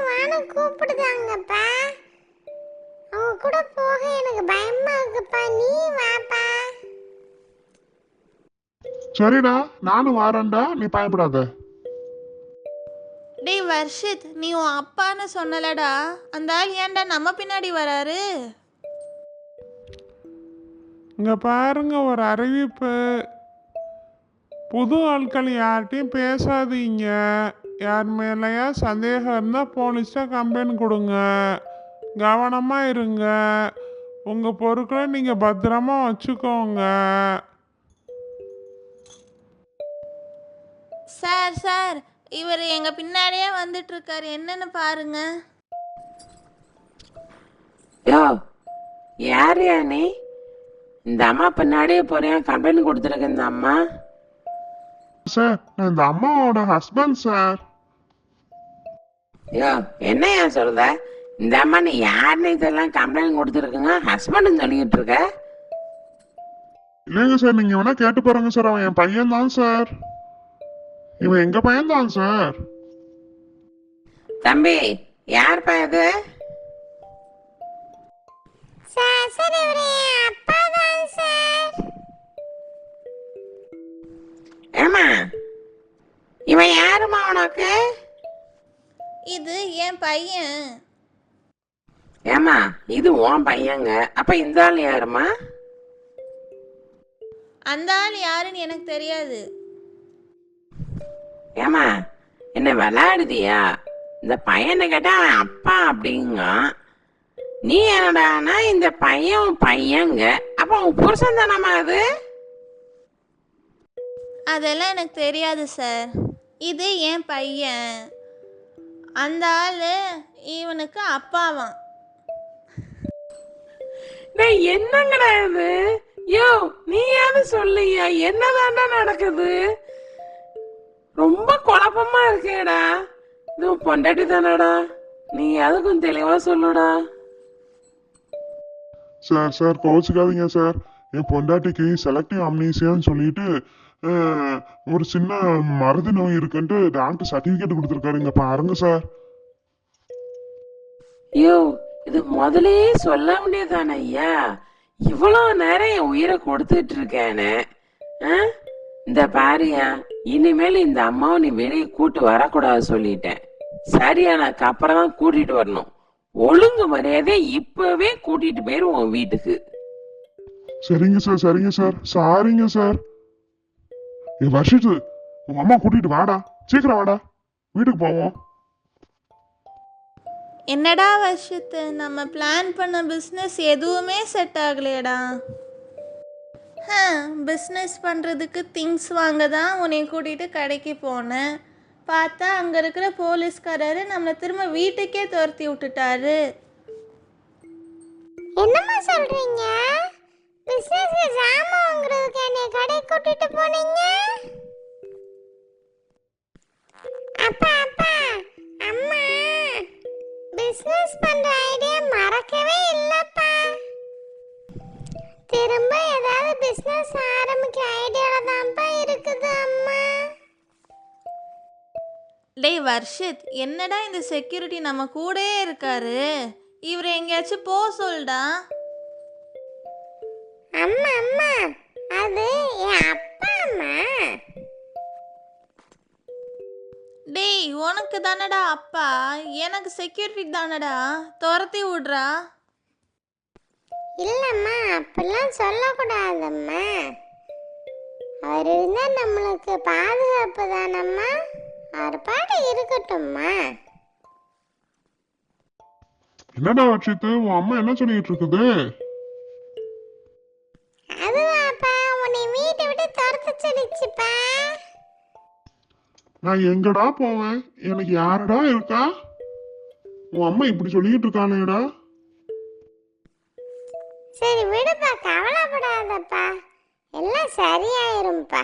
கூப்பிடுதாங்கப்பா. அவங்க கூட போக எனக்கு பயமா இருக்குப்பா. நீ வாப்பா. சரிடா நானும் வாரேன்டா. நீ பயப்படாத. டேய் வர்ஷித் நீ உன் அப்பான்னு சொன்னலடா. அந்த ஆள் ஏன்டா நம்ம பின்னாடி வராரு? இங்க பாருங்க ஒரு அறிவிப்பு. புது ஆட்கள் யார்கிட்டையும் பேசாதீங்க. யார் மேலேயா சந்தேகம் இருந்தால் போலீஸில் கம்ப்ளைண்ட் கொடுங்க. கவனமாக இருங்க. உங்கள் பொருட்களை நீங்கள் பத்திரமா வச்சுக்கோங்க. சார் சார் இவர் எங்க பின்னாடியே வந்துட்டு இருக்காரு என்னன்னு பாருங்க. யோ யாரையா நீ? இந்த அம்மா பின்னாடியே போறியா? கம்ப்ளைண்ட் கொடுத்துருக்கு இந்த அம்மா? சார் நான் இந்த அம்மாவோட ஹஸ்பண்ட் சார். யோ என்னையா சொல்ற? இந்த அம்மா நீ யாருன்னு இதெல்லாம் கம்ப்ளைண்ட் கொடுத்துருக்குங்க? ஹஸ்பண்ட் சொல்லிக்கிட்டு இருக்க? இல்லைங்க சார் நீங்க வேணா கேட்டு பாருங்க சார். அவன் என் பையன் தான் சார். இவன் எங்க பையன் தான் சார்? தம்பி யார்ப்பா இது? சார் சார் இவர் என் அப்பா தான் சார். ஏமா இவன் யாருமா உனக்கு? இது என் பையன். ஏமா இது உன் பையங்க. அப்ப இந்த ஆள் யாருமா அந்த ஆள் யாருன்னு எனக்கு தெரியாது. ஏமா என்ன விளையாடுதியா? இந்த பையனை கேட்டா அப்பா அப்படிங்க. நீ என்னடானா இந்த பையன் பையங்க. அப்ப உன் புருஷன் தானம்மா அது? அதெல்லாம் எனக்கு தெரியாது சார் இது என் பையன். அந்த ஆள் இவனுக்கு அப்பாவாம். டேய் என்னங்கடா இது? யோ நீயாவது சொல்லியா என்னதாண்டா நடக்குது? ரொம்ப குழப்பமா இருக்கேடா. இது பொண்டாட்டி தானடா. நீ அதுக்கும் தெளிவா சொல்லுடா. சார் சார் கோச்சுக்காதீங்க சார். என் பொண்டாட்டிக்கு செலக்டிவ் அம்னீசியான்னு சொல்லிட்டு ஒரு சின்ன மருது நோய் இருக்குன்ட்டு டாக்டர் சர்டிபிகேட் கொடுத்துருக்காருங்க. பாருங்க சார் யோ இது முதலே சொல்ல முடியாதானே ஐயா? இவ்வளவு நேரம் என் உயிரை கொடுத்துட்டு இருக்கேனே. ஆ? இந்த பாரியா இனிமேல் இந்த அம்மாவை நீ வெளியே கூட்டு வரக்கூடாது சொல்லிட்டேன். சரியானக்கு அப்புறம் தான் கூட்டிட்டு வரணும். ஒழுங்கு மரியாதை இப்பவே கூட்டிட்டு போயிருவோம் வீட்டுக்கு. சரிங்க சார் சரிங்க சார் சாரிங்க சார் என் வருஷத்து உங்க அம்மா கூட்டிட்டு வாடா. சீக்கிரம் வாடா. வீட்டுக்கு போவோம். என்னடா வருஷத்து நம்ம பிளான் பண்ண பிஸ்னஸ் எதுவுமே செட் ஆகலையடா. பிஸ்னஸ் பண்ணுறதுக்கு திங்ஸ் வாங்க தான் உன்னை கூட்டிகிட்டு கடைக்கு போனேன். பார்த்தா அங்கே இருக்கிற போலீஸ்காரரு நம்மளை திரும்ப வீட்டுக்கே துரத்தி விட்டுட்டாரு. என்னம்மா சொல்றீங்க? பிசினஸ்க்கு ஜாமான் வாங்குறதுக்கு என்னை கடை கூட்டிட்டு போனீங்க? பிசினஸ் பண்ற ஐடியா மறக்கவே இல்லப்பா. திரும்ப ஏதாவது பிசினஸ் ஆரம்பிக்கிற ஐடியால தான்ப்பா இருக்குது அம்மா. டேய் வர்ஷித் என்னடா இந்த செக்யூரிட்டி நம்ம கூடயே இருக்காரு? இவரை எங்கேயாச்சும் போக சொல்டா. அம்மா அம்மா அது என் உனக்கு தானடா அப்பா? எனக்கு செக்யூரிட்டி தானடா? துரத்தி விட்றா. இல்லம்மா அப்படிலாம் சொல்லக்கூடாதம்மா. அவர் இருந்தா நம்மளுக்கு பாதுகாப்பு தானம்மா. அவர் பாட்டு இருக்கட்டும்மா. என்னடா வச்சித்து உன் அம்மா என்ன சொல்லிட்டு இருக்குது? அதுவாப்பா உன்னை வீட்டை விட்டு துரத்து சொல்லிச்சுப்பா நான் எங்கடா போவேன்? எனக்கு யாருடா இருக்கா? உன் அம்மா இப்படி சொல்லிட்டு இருக்கானேடா. சரி விடுப்பா கவலைப்படாதப்பா. எல்லாம் சரியாயிரும்ப்பா